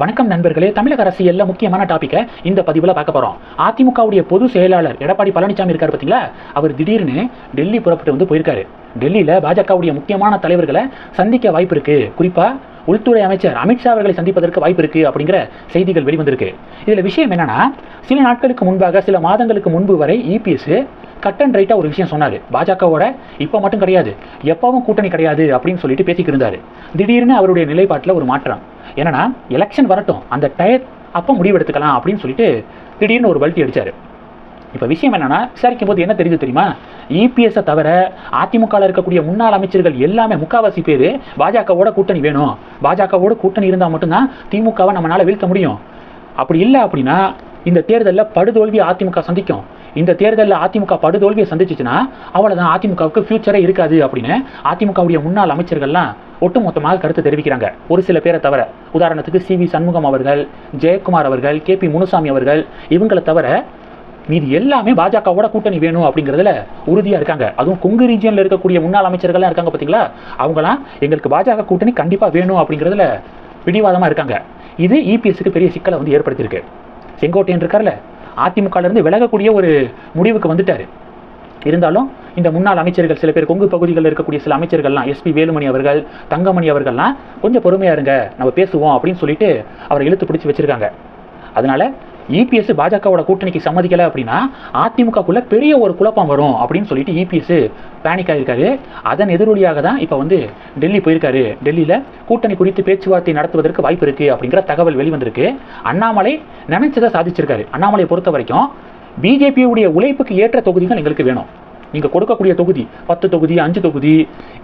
வணக்கம் நண்பர்களே தமிழக அரசியல்ல முக்கியமான டாபிக்கை இந்த பதிவில் பார்க்க போறோம். அதிமுகவுடைய பொது செயலாளர் எடப்பாடி பழனிசாமி இருக்காரு பார்த்தீங்களா அவர் திடீர்னு டெல்லி புறப்பட்டு வந்து போயிருக்காரு. டெல்லியில பாஜகவுடைய முக்கியமான தலைவர்களை சந்திக்க வாய்ப்பு இருக்கு. குறிப்பா உள்துறை அமைச்சர் அமித்ஷா அவர்களை சந்திப்பதற்கு வாய்ப்பு இருக்கு அப்படிங்கிற செய்திகள் வெளிவந்திருக்கு. இதுல விஷயம் என்னன்னா சில நாட்களுக்கு முன்பாக சில மாதங்களுக்கு முன்பு வரை இபிஎஸ் கட் அண்ட் ரைட்டாக ஒரு விஷயம் சொன்னார். பாஜகவோட இப்போ மட்டும் கிடையாது. எப்பவும் கூட்டணி கிடையாது அப்படின்னு சொல்லிட்டு பேசிக்கிட்டு இருந்தார். திடீர்னு அவருடைய நிலைப்பாட்டில் ஒரு மாற்றம். என்னன்னா எலெக்ஷன் வரட்டும் அந்த டயர் அப்போ முடிவெடுத்துக்கலாம் அப்படின்னு சொல்லிட்டு திடீர்னு ஒரு பல்ட்டி அடித்தார் இப்போ விஷயம் என்னென்னா விசாரிக்கும் போது என்ன தெரியுது தெரியுமா? இபிஎஸ்ஸை தவிர அதிமுகவில் இருக்கக்கூடிய முன்னாள் அமைச்சர்கள் எல்லாமே முக்காவாசி பேர் பாஜகவோட கூட்டணி வேணும். பாஜகவோட கூட்டணி இருந்தால் மட்டும்தான் திமுகவை நம்மளால் வீழ்த்த முடியும். அப்படி இல்லை அப்படின்னா இந்த தேர்தலில் படுதோல்வி அதிமுக சந்திக்கும். இந்த தேர்தலில் அதிமுக படுதோல்வியை சந்திச்சிச்சுன்னா அவ்வளோதான் அதிமுகவுக்கு ஃபியூச்சரே இருக்காது அப்படின்னு அதிமுகவுடைய முன்னாள் அமைச்சர்கள்லாம் ஒட்டுமொத்தமாக கருத்து தெரிவிக்கிறாங்க. ஒரு சில பேரை தவிர உதாரணத்துக்கு சி வி சண்முகம் அவர்கள் ஜெயக்குமார் அவர்கள் கே பி முனுசாமி அவர்கள் இவங்களை தவிர மீதி எல்லாமே பாஜகவோட கூட்டணி வேணும் அப்படிங்கிறதுல உறுதியாக இருக்காங்க. அதுவும் கொங்கு ரீஜியனில் இருக்கக்கூடிய முன்னாள் அமைச்சர்கள்லாம் இருக்காங்க பார்த்தீங்களா அவங்களாம் எங்களுக்கு பாஜக கூட்டணி கண்டிப்பாக வேணும் அப்படிங்கிறதுல பிடிவாதமாக இருக்காங்க. இது இபிஎஸ்க்கு பெரிய சிக்கலை வந்து ஏற்படுத்தியிருக்கு. செங்கோட்டையன் இருக்கார்ல அதிமுகலேருந்து விலகக்கூடிய ஒரு முடிவுக்கு வந்துட்டார். இருந்தாலும் இந்த முன்னாள் அமைச்சர்கள் சில பேர் கொங்கு பகுதிகளில் இருக்கக்கூடிய சில அமைச்சர்கள்லாம் எஸ்பி வேலுமணி அவர்கள் தங்கமணி அவர்கள்லாம் கொஞ்சம் பொறுமையா இருங்க நம்ம பேசுவோம் அப்படின்னு சொல்லிட்டு அவரை இழுத்து பிடிச்சி வச்சிருக்காங்க. அதனால இபிஎஸ் பாஜகவோட கூட்டணிக்கு சம்மதிக்கலை அப்படின்னா அதிமுகக்குள்ள பெரிய ஒரு குழப்பம் வரும் அப்படின்னு சொல்லிட்டு இபிஎஸ் பேனிக் ஆகியிருக்காரு அதன் எதிரொலியாக தான் இப்போ வந்து டெல்லி போயிருக்காரு. டெல்லியில் கூட்டணி குறித்து பேச்சுவார்த்தை நடத்துவதற்கு வாய்ப்பு இருக்குது அப்படிங்கிற தகவல் வெளிவந்திருக்கு. அண்ணாமலை நினைச்சதை சாதிச்சிருக்காரு. அண்ணாமலையை பொறுத்த வரைக்கும் பிஜேபியுடைய உழைப்புக்கு ஏற்ற தொகுதிகள் எங்களுக்கு வேணும். நீங்கள் கொடுக்கக்கூடிய தொகுதி பத்து தொகுதி அஞ்சு தொகுதி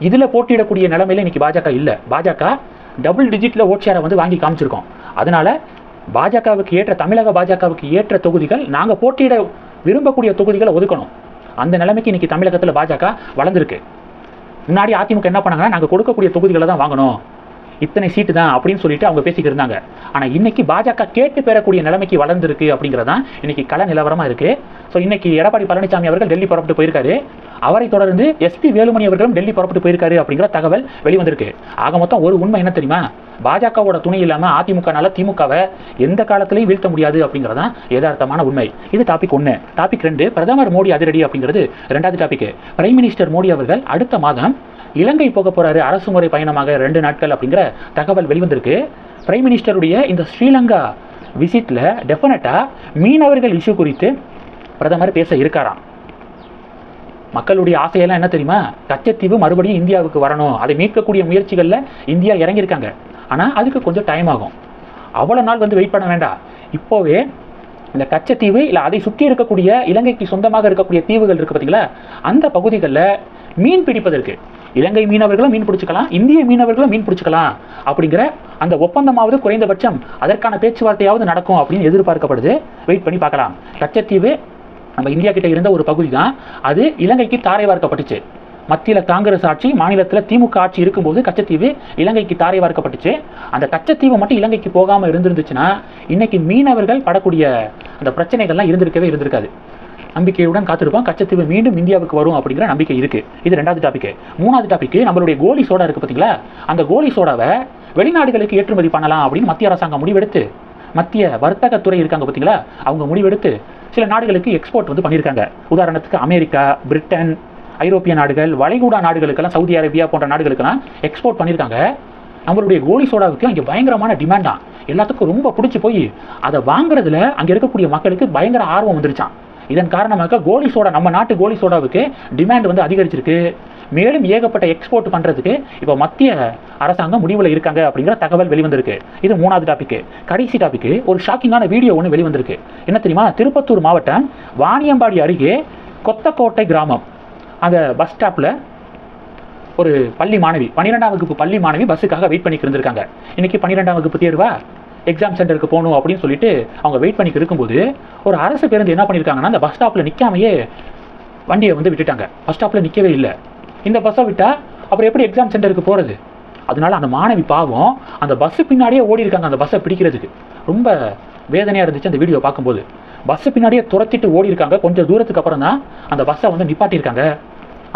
இதில் போட்டியிடக்கூடிய நிலைமையில இன்னைக்கு பாஜக இல்லை. பாஜக டபுள் டிஜிட்டில் ஓட் ஷேரை வந்து வாங்கி காமிச்சிருக்கோம். அதனால பாஜகவுக்கு ஏற்ற தமிழக பாஜகவுக்கு ஏற்ற தொகுதிகள் நாங்கள் போட்டியிட விரும்பக்கூடிய தொகுதிகளை ஒதுக்கணும். அந்த நிலைமைக்கு இன்றைக்கி தமிழகத்தில் பாஜக வளர்ந்துருக்கு. முன்னாடி அதிமுக என்ன பண்ணாங்கன்னா நாங்கள் கொடுக்கக்கூடிய தொகுதிகளை தான் வாங்கணும். இத்தனை சீட்டு தான் அப்படின்னு சொல்லிட்டு அவங்க பேசிக்கிட்டு இருந்தாங்க. ஆனால் இன்னைக்கு பாஜக கேட்டு பெறக்கூடிய நிலைமைக்கு வளர்ந்துருக்கு அப்படிங்கிறது தான் இன்னைக்கு கள நிலவரமாக இருக்கு. ஸோ இன்னைக்கு எடப்பாடி பழனிசாமி அவர்கள் டெல்லி புறப்பட்டு போயிருக்காரு. அவரை தொடர்ந்து எஸ்பி வேலுமணி அவர்களும் டெல்லி புறப்பட்டு போயிருக்காரு அப்படிங்கிற தகவல் வெளிவந்திருக்கு. ஆக மொத்தம் ஒரு உண்மை என்ன தெரியுமா? பாஜகவோட துணை இல்லாமல் அதிமுகனால திமுகவை எந்த காலத்திலையும் வீழ்த்த முடியாது அப்படிங்கிறது தான் யதார்த்தமான உண்மை. இது டாபிக் ஒன்று டாபிக் ரெண்டு பிரதமர் மோடி அதிரடி அப்படிங்கிறது ரெண்டாவது டாபிக் பிரைம் மினிஸ்டர் மோடி அவர்கள் அடுத்த மாதம் இலங்கை போக போகிறாரு அரசு முறை பயணமாக ரெண்டு நாட்கள் அப்படிங்கிற தகவல் வெளிவந்திருக்கு. பிரைம் மினிஸ்டருடைய இந்த ஸ்ரீலங்கா விசிட்ல டெஃபினட்டாக மீனவர்கள் இஷ்யூ குறித்து பிரதமர் பேச இருக்காராம். மக்களுடைய ஆசையெல்லாம் என்ன தெரியுமா? கச்சத்தீவு மறுபடியும் இந்தியாவுக்கு வரணும். அதை மீட்கக்கூடிய முயற்சிகளில் இந்தியா இறங்கியிருக்காங்க. ஆனால் அதுக்கு கொஞ்சம் டைம் ஆகும். அவ்வளோ நாள் வந்து வெயிட் பண்ண வேண்டாம். இப்போவே இந்த கச்சத்தீவு இல்லை அதை சுற்றி இருக்கக்கூடிய இலங்கைக்கு சொந்தமாக இருக்கக்கூடிய தீவுகள் இருக்குது பார்த்தீங்களா அந்த பகுதிகளில் மீன் பிடிப்பதற்கு இலங்கை மீனவர்களும் மீன் பிடிச்சிக்கலாம் இந்திய மீனவர்களும் மீன் பிடிச்சிக்கலாம் அப்படிங்கிற அந்த ஒப்பந்தமாவது குறைந்தபட்சம் அதற்கான பேச்சுவார்த்தையாவது நடக்கும் அப்படின்னு எதிர்பார்க்கப்படுது. வெயிட் பண்ணி பார்க்கலாம். கச்சத்தீவு நம்ம இந்தியா கிட்ட இருந்த ஒரு பகுதி தான் அது இலங்கைக்கு தாரை வார்க்கப்பட்டுச்சு. மத்தியில் காங்கிரஸ் ஆட்சி மாநிலத்தில் திமுக ஆட்சி இருக்கும்போது கச்சத்தீவு இலங்கைக்கு தாரை வார்க்கப்பட்டுச்சு. அந்த கச்சத்தீவு மட்டும் இலங்கைக்கு போகாமல் இருந்திருந்துச்சுன்னா இன்னைக்கு மீனவர்கள் படக்கூடிய அந்த பிரச்சனைகள்லாம் இருந்திருக்கவே இருந்திருக்காது. நம்பிக்கையுடன் காத்திருப்போம். கச்சத்தீவு மீண்டும் இந்தியாவுக்கு வரும் அப்படிங்கிற நம்பிக்கை இருக்கு. இது ரெண்டாவது டாபிக் மூணாவது டாபிக் நம்மளுடைய கோலி சோடா இருக்கு பார்த்தீங்களா அந்த கோலி சோடாவை வெளிநாடுகளுக்கு ஏற்றுமதி பண்ணலாம் அப்படின்னு மத்திய அரசாங்கம் முடிவெடுத்து மத்திய வர்த்தகத்துறை இருக்காங்க பார்த்தீங்களா அவங்க முடிவெடுத்து சில நாடுகளுக்கு எக்ஸ்போர்ட் வந்து பண்ணியிருக்காங்க. உதாரணத்துக்கு அமெரிக்கா பிரிட்டன் ஐரோப்பிய நாடுகள் வளைகுடா நாடுகளுக்கெல்லாம் சவுதி அரேபியா போன்ற நாடுகளுக்கெல்லாம் எக்ஸ்போர்ட் பண்ணியிருக்காங்க. நம்மளுடைய கோலி சோடாவுக்கு அங்கே பயங்கரமான டிமாண்டாக எல்லாத்துக்கும் ரொம்ப பிடிச்சி போய் அதை வாங்குறதுல அங்கே இருக்கக்கூடிய மக்களுக்கு பயங்கர ஆர்வம் வந்துருச்சான் இதன் காரணமாக கோலி சோடா நம்ம நாட்டு கோலி சோடாவுக்கு டிமாண்ட் வந்து அதிகரிச்சிருக்கு. மேலும் ஏகப்பட்ட எக்ஸ்போர்ட் பண்ணுறதுக்கு இப்போ மத்திய அரசாங்கம் முடிவில் இருக்காங்க அப்படிங்கிற தகவல் வெளிவந்திருக்கு. இது மூணாவது டாபிக் கடைசி டாபிக் ஒரு ஷாக்கிங்கான வீடியோ ஒன்று வெளிவந்திருக்கு. என்ன தெரியுமா? திருப்பத்தூர் மாவட்டம் வாணியம்பாடி அருகே கொத்தக்கோட்டை கிராமம். அந்த பஸ் ஸ்டாப்பில் ஒரு பள்ளி மாணவி பன்னிரெண்டாம் வகுப்பு பள்ளி மாணவி பஸ்ஸுக்காக வெயிட் பண்ணிட்டு இருந்திருக்காங்க. இன்னைக்கு பன்னிரெண்டாம் வகுப்பு தேர்வா? எக்ஸாம் சென்டருக்கு போகணும் அப்படின்னு சொல்லிட்டு அவங்க வெயிட் பண்ணிட்டு இருக்கும்போது ஒரு அரசு பேருந்து என்ன பண்ணியிருக்காங்கன்னா அந்த பஸ் ஸ்டாப்பில் நிற்காமையே வண்டியை வந்து விட்டுட்டாங்க. பஸ் ஸ்டாப்பில் நிற்கவே இல்லை. இந்த பஸ்ஸை விட்டால் அப்புறம் எப்படி எக்ஸாம் சென்டருக்கு போகிறது அதனால அந்த மாணவி பாவம் அந்த பஸ்ஸு பின்னாடியே ஓடி இருக்காங்க அந்த பஸ்ஸை பிடிக்கிறதுக்கு. ரொம்ப வேதனையாக இருந்துச்சு அந்த வீடியோ பார்க்கும்போது. பஸ்ஸு பின்னாடியே துரத்திட்டு ஓடி இருக்காங்க. கொஞ்சம் தூரத்துக்கு அப்புறம் தான் அந்த பஸ்ஸை வந்து நிப்பாட்டியிருக்காங்க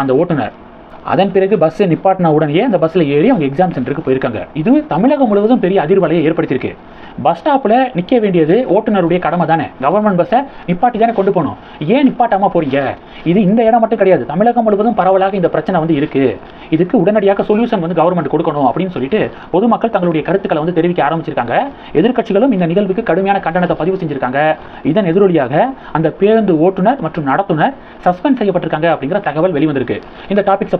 அந்த ஓட்டுநர். அதன் பிறகு பஸ் நிப்பாட்டின உடனே அந்த பஸ்ஸில் ஏறி அவங்க எக்ஸாம் சென்டருக்கு போயிருக்காங்க. இது தமிழகம் முழுவதும் பெரிய அதிர்வலையை ஏற்படுத்தியிருக்கு. பஸ் ஸ்டாப்பில் நிற்க வேண்டியது ஓட்டுநருடைய கடமை தானே. கவர்மெண்ட் பஸ்ஸை நிப்பாட்டி தானே கொண்டு போகணும். ஏன் நிப்பாட்டாமல் போகிறீங்க இது இந்த இடம் மட்டும் கிடையாது. தமிழகம் முழுவதும் பரவலாக இந்த பிரச்சனை வந்து இருக்குது இதுக்கு உடனடியாக சொல்யூஷன் வந்து கவர்மெண்ட் கொடுக்கணும் அப்படின்னு சொல்லிட்டு பொதுமக்கள் தங்களுடைய கருத்துக்களை வந்து தெரிவிக்க ஆரம்பிச்சிருக்காங்க. எதிர்கட்சிகளும் இந்த நிகழ்வுக்கு கடுமையான கண்டனத்தை பதிவு செஞ்சிருக்காங்க. இதன் எதிரொலியாக அந்த பேருந்து ஓட்டுநர் மற்றும் நடத்துனர் சஸ்பெண்ட் செய்யப்பட்டிருக்காங்க அப்படிங்கிற தகவல் வெளிவந்திருக்கு. இந்த டாபிக்ஸை